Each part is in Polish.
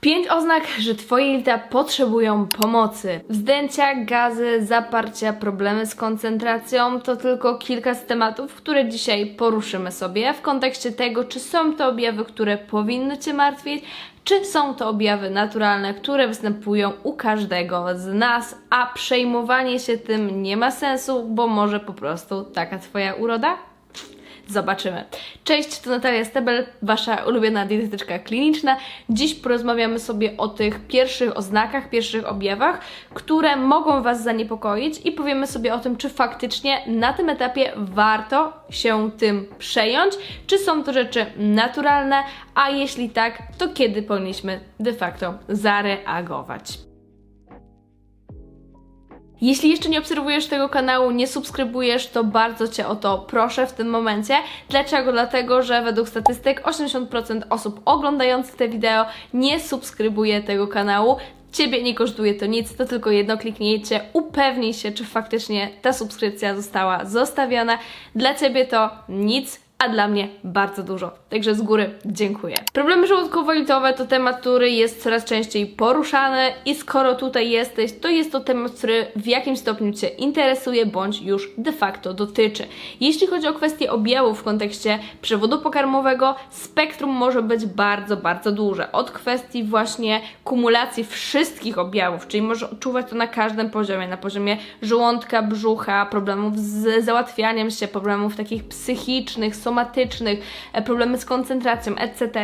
Pięć oznak, że Twoje jelita potrzebują pomocy. Wzdęcia, gazy, zaparcia, problemy z koncentracją to tylko kilka z tematów, które dzisiaj poruszymy sobie w kontekście tego, czy są to objawy, które powinny Cię martwić, czy są to objawy naturalne, które występują u każdego z nas, a przejmowanie się tym nie ma sensu, bo może po prostu taka Twoja uroda? Zobaczymy. Cześć, to Natalia Stebel, Wasza ulubiona dietetyczka kliniczna. Dziś porozmawiamy sobie o tych pierwszych oznakach, pierwszych objawach, które mogą Was zaniepokoić i powiemy sobie o tym, czy faktycznie na tym etapie warto się tym przejąć, czy są to rzeczy naturalne, a jeśli tak, to kiedy powinniśmy de facto zareagować. Jeśli jeszcze nie obserwujesz tego kanału, nie subskrybujesz, to bardzo Cię o to proszę w tym momencie. Dlaczego? Dlatego, że według statystyk 80% osób oglądających te wideo nie subskrybuje tego kanału. Ciebie nie kosztuje to nic, to tylko jedno kliknięcie. Upewnij się, czy faktycznie ta subskrypcja została zostawiona. Dla Ciebie to nic, a dla mnie bardzo dużo. Także z góry dziękuję. Problemy żołądkowo-jelitowe to temat, który jest coraz częściej poruszany i skoro tutaj jesteś, to jest to temat, który w jakimś stopniu Cię interesuje bądź już de facto dotyczy. Jeśli chodzi o kwestię objawów w kontekście przewodu pokarmowego, spektrum może być bardzo, bardzo duże. Od kwestii właśnie kumulacji wszystkich objawów, czyli możesz odczuwać to na każdym poziomie, na poziomie żołądka, brzucha, problemów z załatwianiem się, problemów takich psychicznych, somatycznych, e, problemy z koncentracją, etc.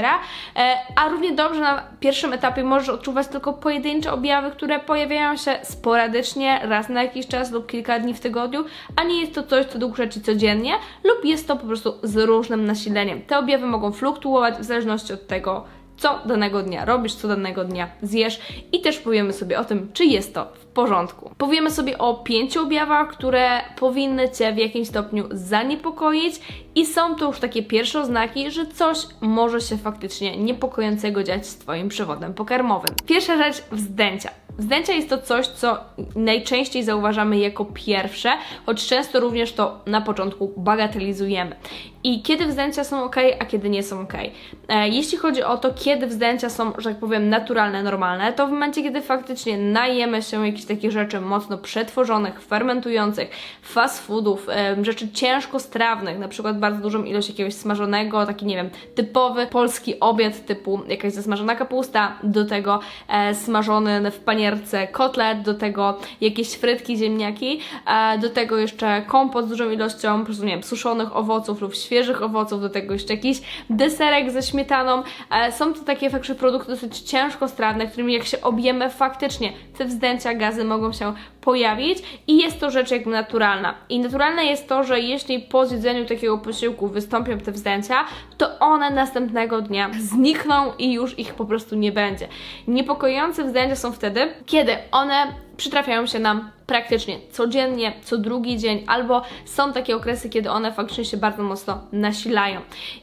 E, A równie dobrze na pierwszym etapie możesz odczuwać tylko pojedyncze objawy, które pojawiają się sporadycznie, raz na jakiś czas lub kilka dni w tygodniu, a nie jest to coś, co dłuższe Ci codziennie, lub jest to po prostu z różnym nasileniem. Te objawy mogą fluktuować w zależności od tego, co danego dnia robisz, co danego dnia zjesz i też powiemy sobie o tym, czy jest to w porządku. Powiemy sobie o pięciu objawach, które powinny Cię w jakimś stopniu zaniepokoić i są to już takie pierwsze oznaki, że coś może się faktycznie niepokojącego dziać z Twoim przewodem pokarmowym. Pierwsza rzecz, wzdęcia. Wzdęcia jest to coś, co najczęściej zauważamy jako pierwsze, choć często również to na początku bagatelizujemy. I kiedy wzdęcia są ok, a kiedy nie są ok. E, jeśli chodzi o to, kiedy wzdęcia są, że tak powiem, naturalne, normalne, to w momencie, kiedy faktycznie najemy się jakichś takich rzeczy mocno przetworzonych, fermentujących, fast foodów, e, rzeczy ciężko strawnych, na przykład bardzo dużą ilość jakiegoś smażonego, taki nie wiem, typowy polski obiad typu jakaś zasmażona kapusta, do tego e, smażony w panierce kotlet, do tego jakieś frytki, ziemniaki, do tego jeszcze kompot z dużą ilością, po prostu nie wiem, suszonych owoców lub świeżych owoców, do tego jeszcze jakiś deserek ze śmietaną. E, są to takie faktycznie produkty dosyć ciężko strawne, którymi jak się objemy faktycznie te wzdęcia, gazy mogą się pojawić i jest to rzecz jakby naturalna. I naturalne jest to, że jeśli po zjedzeniu takiego posiłku wystąpią te wzdęcia, to one następnego dnia znikną i już ich po prostu nie będzie. Niepokojące wzdęcia są wtedy, kiedy one przytrafiają się nam praktycznie codziennie, co drugi dzień, albo są takie okresy, kiedy one faktycznie się bardzo mocno nasilają.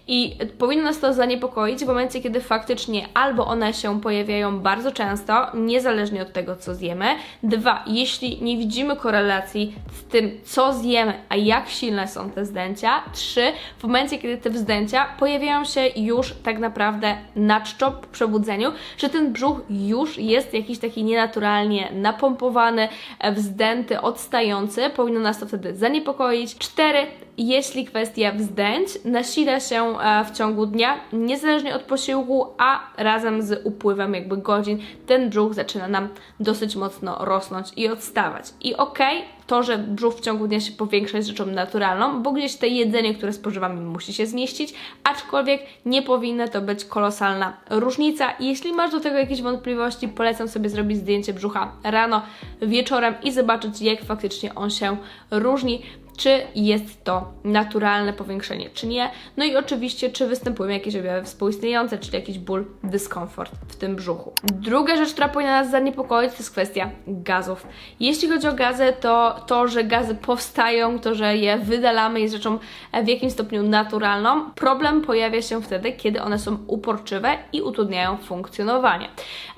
I powinno nas to zaniepokoić w momencie, kiedy faktycznie albo one się pojawiają bardzo często, niezależnie od tego, co zjemy. Dwa, jeśli nie widzimy korelacji z tym, co zjemy, a jak silne są te wzdęcia. Trzy, w momencie, kiedy te wzdęcia pojawiają się już tak naprawdę na czczo po przebudzeniu, że ten brzuch już jest jakiś taki nienaturalnie napompowany, e, wzdęty, odstający, powinno nas to wtedy zaniepokoić. Cztery, jeśli kwestia wzdęć nasila się e, w ciągu dnia, niezależnie od posiłku, a razem z upływem jakby godzin, ten brzuch zaczyna nam dosyć mocno rosnąć i odstawać. I okej, to, że brzuch w ciągu dnia się powiększa jest rzeczą naturalną, bo gdzieś to jedzenie, które spożywamy musi się zmieścić, aczkolwiek nie powinna to być kolosalna różnica. Jeśli masz do tego jakieś wątpliwości, polecam sobie zrobić zdjęcie brzucha rano, wieczorem i zobaczyć, jak faktycznie on się różni czy jest to naturalne powiększenie, czy nie. No i oczywiście, czy występują jakieś objawy współistniejące, czyli jakiś ból, dyskomfort w tym brzuchu. Druga rzecz, która powinna nas zaniepokoić, to jest kwestia gazów. Jeśli chodzi o gazy, to to, że gazy powstają, to, że je wydalamy, jest rzeczą w jakimś stopniu naturalną. Problem pojawia się wtedy, kiedy one są uporczywe i utrudniają funkcjonowanie.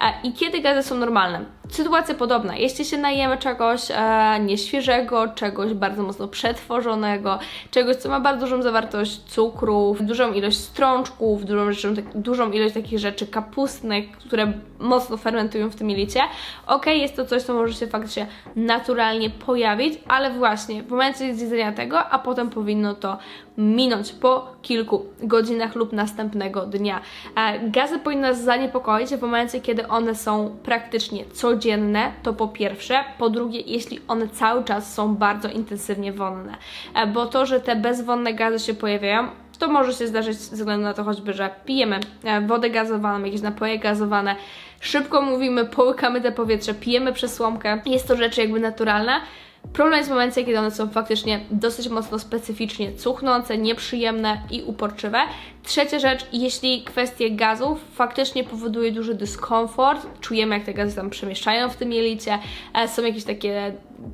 E, I kiedy gazy są normalne? Sytuacja podobna. Jeśli się najemy czegoś e, nieświeżego, czegoś bardzo mocno przetworzonego, przetworzonego, czegoś, co ma bardzo dużą zawartość cukrów, dużą ilość strączków, dużą, tak- dużą ilość takich rzeczy kapustnych, które mocno fermentują w tym jelicie. Ok, jest to coś, co może się faktycznie naturalnie pojawić, ale właśnie w momencie zjedzenia tego, a potem powinno to minąć po kilku godzinach lub następnego dnia. E, Gazy powinny nas zaniepokoić w momencie, kiedy one są praktycznie codzienne, to po pierwsze. Po drugie, jeśli one cały czas są bardzo intensywnie wonne. E, Bo to, że te bezwonne gazy się pojawiają, to może się zdarzyć ze względu na to choćby, że pijemy e, wodę gazowaną, jakieś napoje gazowane, szybko mówimy, połykamy te powietrze, pijemy przesłomkę. Jest to rzecz jakby naturalna. Problem jest w momencie, kiedy one są faktycznie dosyć mocno specyficznie cuchnące, nieprzyjemne i uporczywe. Trzecia rzecz, jeśli kwestie gazów faktycznie powoduje duży dyskomfort, czujemy jak te gazy tam przemieszczają w tym jelicie, e, są jakieś takie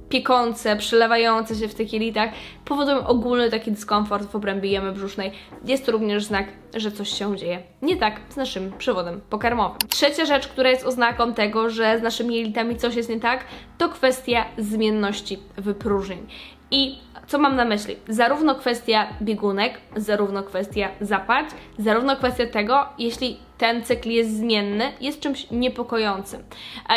piekące, przelewające się w tych jelitach, powodują ogólny taki dyskomfort w obrębie jamy brzusznej. Jest to również znak, że coś się dzieje nie tak z naszym przewodem pokarmowym. Trzecia rzecz, która jest oznaką tego, że z naszymi jelitami coś jest nie tak, to kwestia zmienności wypróżnień. I co mam na myśli? Zarówno kwestia biegunek, zarówno kwestia zaparć, zarówno kwestia tego, jeśli ten cykl jest zmienny, jest czymś niepokojącym.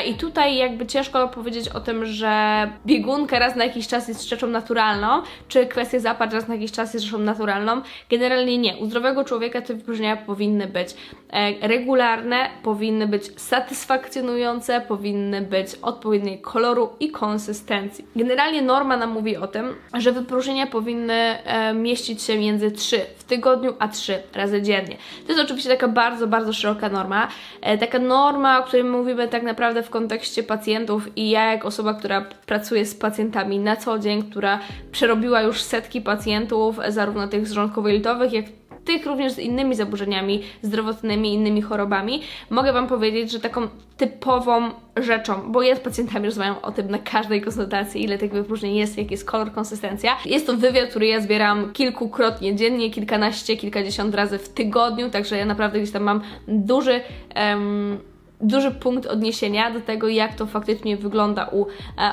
I tutaj jakby ciężko powiedzieć o tym, że biegunka raz na jakiś czas jest rzeczą naturalną, czy kwestia zaparć raz na jakiś czas jest rzeczą naturalną. Generalnie nie. U zdrowego człowieka te wypróżnienia powinny być e, regularne, powinny być satysfakcjonujące, powinny być odpowiedniej koloru i konsystencji. Generalnie norma nam mówi o tym, że wypróżnienia powinny e, mieścić się między 3 w tygodniu, a 3 razy dziennie. To jest oczywiście taka bardzo, bardzo szeroka norma. E, taka norma, o której mówimy tak naprawdę w kontekście pacjentów i ja jako osoba, która pracuje z pacjentami na co dzień, która przerobiła już setki pacjentów, e, zarówno tych z żołądkowo-jelitowych, jak tych również z innymi zaburzeniami zdrowotnymi, innymi chorobami, mogę Wam powiedzieć, że taką typową rzeczą, bo ja z pacjentami rozmawiam o tym na każdej konsultacji, ile tych wypróżnień jest, jaki jest kolor, konsystencja. Jest to wywiad, który ja zbieram kilkukrotnie dziennie, kilkanaście, kilkadziesiąt razy w tygodniu, także ja naprawdę gdzieś tam mam duży... em, duży punkt odniesienia do tego, jak to faktycznie wygląda u e,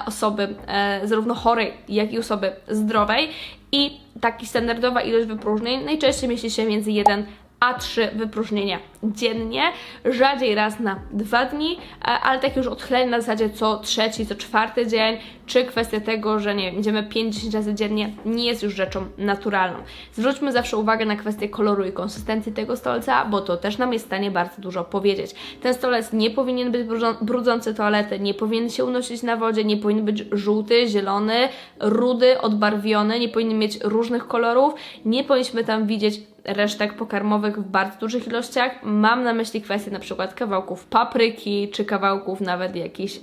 osoby e, zarówno chorej, jak i osoby zdrowej. I taki standardowa ilość wypróżnień najczęściej mieści się między 1 a 3 wypróżnienia dziennie, rzadziej raz na dwa dni, e, ale tak już odchylenie na zasadzie co trzeci, co czwarty dzień, czy kwestia tego, że nie wiem, idziemy 5-10 razy dziennie, nie jest już rzeczą naturalną. Zwróćmy zawsze uwagę na kwestię koloru i konsystencji tego stolca, bo to też nam jest w stanie bardzo dużo powiedzieć. Ten stolec nie powinien być brudzą- brudzący toalety, nie powinien się unosić na wodzie, nie powinien być żółty, zielony, rudy, odbarwiony, nie powinien mieć różnych kolorów, nie powinniśmy tam widzieć resztek pokarmowych w bardzo dużych ilościach. Mam na myśli kwestię na przykład kawałków papryki, czy kawałków nawet jakichś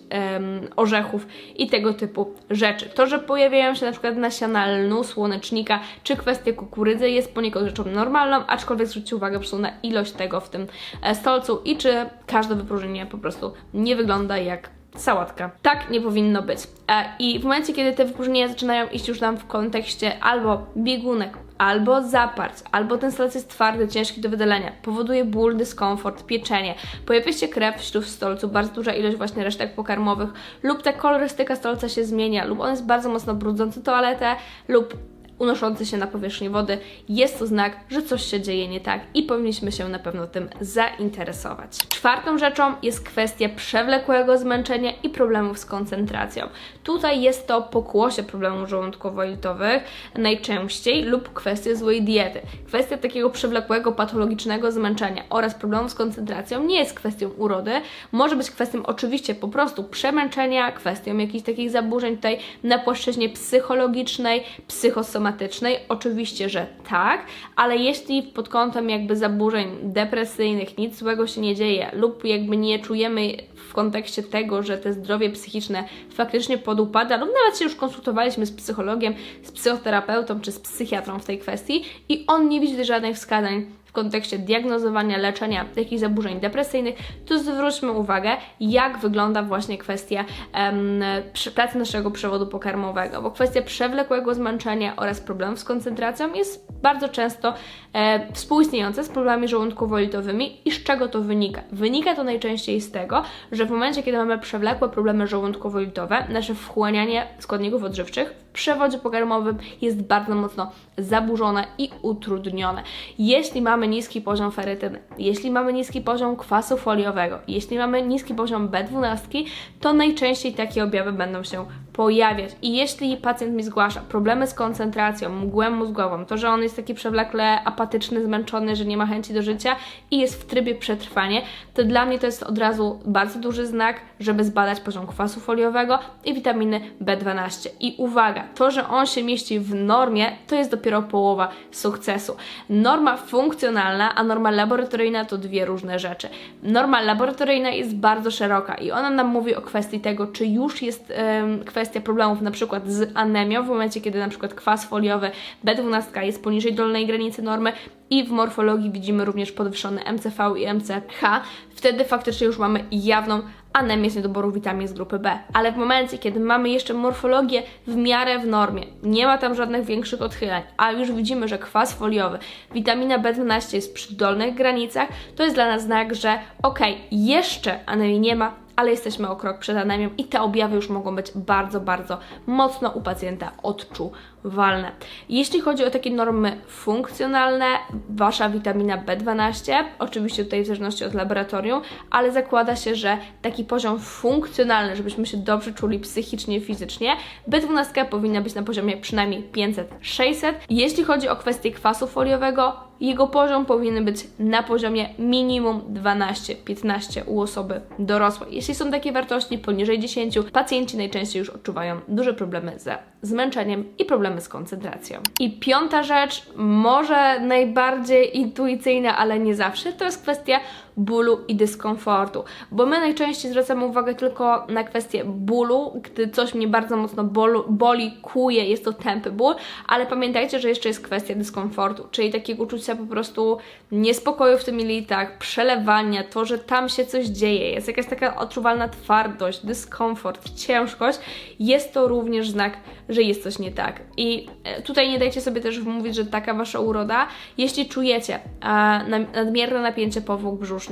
orzechów i tego typu rzeczy. To, że pojawiają się na przykład nasiona lnu, słonecznika, czy kwestia kukurydzy jest poniekąd rzeczą normalną, aczkolwiek zwróćcie uwagę po prostu na ilość tego w tym e, stolcu i czy każde wypróżnienie po prostu nie wygląda jak sałatka. Tak nie powinno być. E, I w momencie, kiedy te wypróżnienia zaczynają iść już nam w kontekście albo biegunek, albo zaparć, albo ten stolec jest twardy, ciężki do wydalenia, powoduje ból, dyskomfort, pieczenie, pojawia się krew wśród stolcu, bardzo duża ilość właśnie resztek pokarmowych, lub ta kolorystyka stolca się zmienia, lub on jest bardzo mocno brudzący toaletę, lub unoszący się na powierzchni wody, jest to znak, że coś się dzieje nie tak i powinniśmy się na pewno tym zainteresować. Czwartą rzeczą jest kwestia przewlekłego zmęczenia i problemów z koncentracją. Tutaj jest to pokłosie problemów żołądkowo-jelitowych najczęściej lub kwestia złej diety. Kwestia takiego przewlekłego, patologicznego zmęczenia oraz problemów z koncentracją nie jest kwestią urody, może być kwestią oczywiście po prostu przemęczenia, kwestią jakichś takich zaburzeń tutaj na płaszczyźnie psychologicznej, psychosomatycznej. Oczywiście, że tak, ale jeśli pod kątem jakby zaburzeń depresyjnych nic złego się nie dzieje lub jakby nie czujemy w kontekście tego, że te zdrowie psychiczne faktycznie podupada lub nawet się już konsultowaliśmy z psychologiem, z psychoterapeutą czy z psychiatrą w tej kwestii i on nie widzi żadnych wskazań kontekście diagnozowania, leczenia jakichś zaburzeń depresyjnych, to zwróćmy uwagę, jak wygląda właśnie kwestia pracy naszego przewodu pokarmowego, bo kwestia przewlekłego zmęczenia oraz problemów z koncentracją jest bardzo często e, współistniejąca z problemami żołądkowo-jelitowymi i z czego to wynika? Wynika to najczęściej z tego, że w momencie, kiedy mamy przewlekłe problemy żołądkowo-jelitowe, nasze wchłanianie składników odżywczych przewodzie pokarmowym jest bardzo mocno zaburzone i utrudnione. Jeśli mamy niski poziom ferytyny, jeśli mamy niski poziom kwasu foliowego, jeśli mamy niski poziom B12, to najczęściej takie objawy będą się pojawiać. I jeśli pacjent mi zgłasza problemy z koncentracją, mgłę mózgową, to, że on jest taki przewlekle apatyczny, zmęczony, że nie ma chęci do życia i jest w trybie przetrwania, to dla mnie to jest od razu bardzo duży znak, żeby zbadać poziom kwasu foliowego i witaminy B12. I uwaga, to, że on się mieści w normie, to jest dopiero połowa sukcesu. Norma funkcjonalna, a norma laboratoryjna to dwie różne rzeczy. Norma laboratoryjna jest bardzo szeroka i ona nam mówi o kwestii tego, czy już jest em, kwestia problemów na przykład z anemią, w momencie kiedy na przykład kwas foliowy B12 jest poniżej dolnej granicy normy i w morfologii widzimy również podwyższone MCV i MCH, wtedy faktycznie już mamy jawną anemię z niedoboru witamin z grupy B. Ale w momencie, kiedy mamy jeszcze morfologię w miarę w normie, nie ma tam żadnych większych odchyleń, a już widzimy, że kwas foliowy, witamina B12 jest przy dolnych granicach, to jest dla nas znak, że okej, jeszcze anemii nie ma, ale jesteśmy o krok przed anemią i te objawy już mogą być bardzo, bardzo mocno u pacjenta odczuwalne. Jeśli chodzi o takie normy funkcjonalne, wasza witamina B12, oczywiście tutaj w zależności od laboratorium, ale zakłada się, że taki poziom funkcjonalny, żebyśmy się dobrze czuli psychicznie, fizycznie, B12 powinna być na poziomie przynajmniej 500-600. Jeśli chodzi o kwestię kwasu foliowego, jego poziom powinien być na poziomie minimum 12-15 u osoby dorosłej. Jeśli są takie wartości poniżej 10, pacjenci najczęściej już odczuwają duże problemy ze zmęczeniem i problemy z koncentracją. I piąta rzecz, może najbardziej intuicyjna, ale nie zawsze, to jest kwestia bólu i dyskomfortu, bo my najczęściej zwracamy uwagę tylko na kwestię bólu, gdy coś mnie bardzo mocno bolu, boli, kuje, jest to tępy ból, ale pamiętajcie, że jeszcze jest kwestia dyskomfortu, czyli takiego uczucia po prostu niespodziewu w tym jelitach, przelewania, to, że tam się coś dzieje, jest jakaś taka odczuwalna twardość, dyskomfort, ciężkość, jest to również znak, że jest coś nie tak. I e, tutaj nie dajcie sobie też wmówić, że taka wasza uroda, jeśli czujecie e, nadmierne napięcie powłok brzusznych,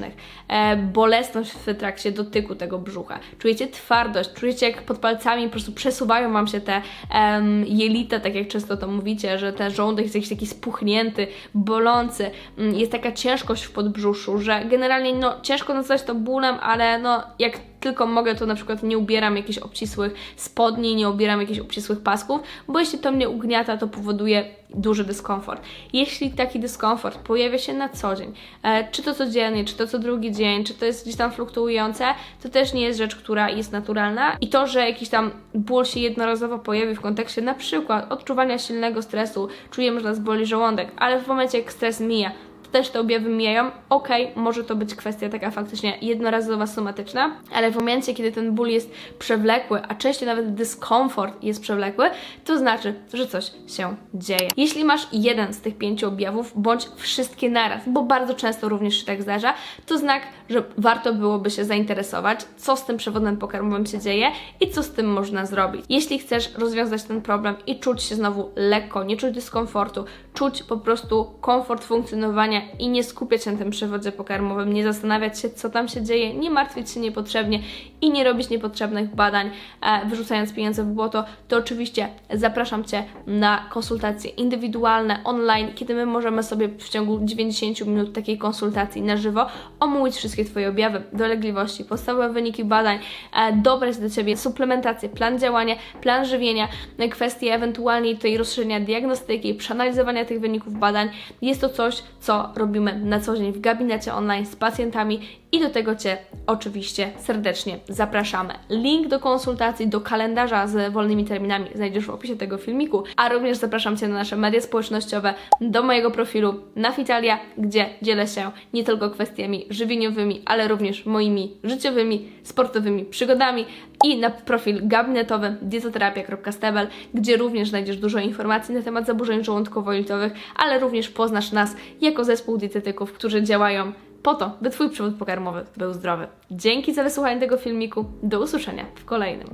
e, bolesność w trakcie dotyku tego brzucha, czujecie twardość, czujecie jak pod palcami po prostu przesuwają wam się te em, jelita, tak jak często to mówicie, że ten żołądek jest jakiś taki spuchnięty, bolący, mm, jest taka ciężkość w podbrzuszu, że generalnie no ciężko nazwać to bólem, ale no jak tylko mogę, to na przykład nie ubieram jakichś obcisłych spodni, nie ubieram jakichś obcisłych pasków, bo jeśli to mnie ugniata, to powoduje duży dyskomfort. Jeśli taki dyskomfort pojawia się na co dzień, e, czy to codziennie, czy to co drugi dzień, czy to jest gdzieś tam fluktuujące, to też nie jest rzecz, która jest naturalna i to, że jakiś tam ból się jednorazowo pojawi w kontekście na przykład odczuwania silnego stresu, czujemy, że nas boli żołądek, ale w momencie jak stres mija, też te objawy mijają, okej, może to być kwestia taka faktycznie jednorazowa, somatyczna, ale w momencie, kiedy ten ból jest przewlekły, a częściej nawet dyskomfort jest przewlekły, to znaczy, że coś się dzieje. Jeśli masz jeden z tych pięciu objawów, bądź wszystkie naraz, bo bardzo często również się tak zdarza, to znak, że warto byłoby się zainteresować, co z tym przewodem pokarmowym się dzieje i co z tym można zrobić. Jeśli chcesz rozwiązać ten problem i czuć się znowu lekko, nie czuć dyskomfortu, czuć po prostu komfort funkcjonowania i nie skupiać się na tym przewodzie pokarmowym, nie zastanawiać się, co tam się dzieje, nie martwić się niepotrzebnie i nie robić niepotrzebnych badań, e, wyrzucając pieniądze w błoto, to oczywiście zapraszam Cię na konsultacje indywidualne, online, kiedy my możemy sobie w ciągu 90 minut takiej konsultacji na żywo omówić wszystkie Twoje objawy, dolegliwości, podstawowe wyniki badań, e, dobrać do Ciebie suplementację, plan działania, plan żywienia, kwestie ewentualnie tutaj rozszerzenia diagnostyki, przeanalizowania tych wyników badań. Jest to coś, co robimy na co dzień w gabinecie online z pacjentami i do tego Cię oczywiście serdecznie zapraszamy. Link do konsultacji, do kalendarza z wolnymi terminami znajdziesz w opisie tego filmiku, a również zapraszam Cię na nasze media społecznościowe, do mojego profilu na Fitalia, gdzie dzielę się nie tylko kwestiami żywieniowymi, ale również moimi życiowymi, sportowymi przygodami i na profil gabinetowy dietoterapia.stebel, gdzie również znajdziesz dużo informacji na temat zaburzeń żołądkowo-jelitowych, ale również poznasz nas jako zespół dietetyków, którzy działają po to, by Twój przewód pokarmowy był zdrowy. Dzięki za wysłuchanie tego filmiku. Do usłyszenia w kolejnym.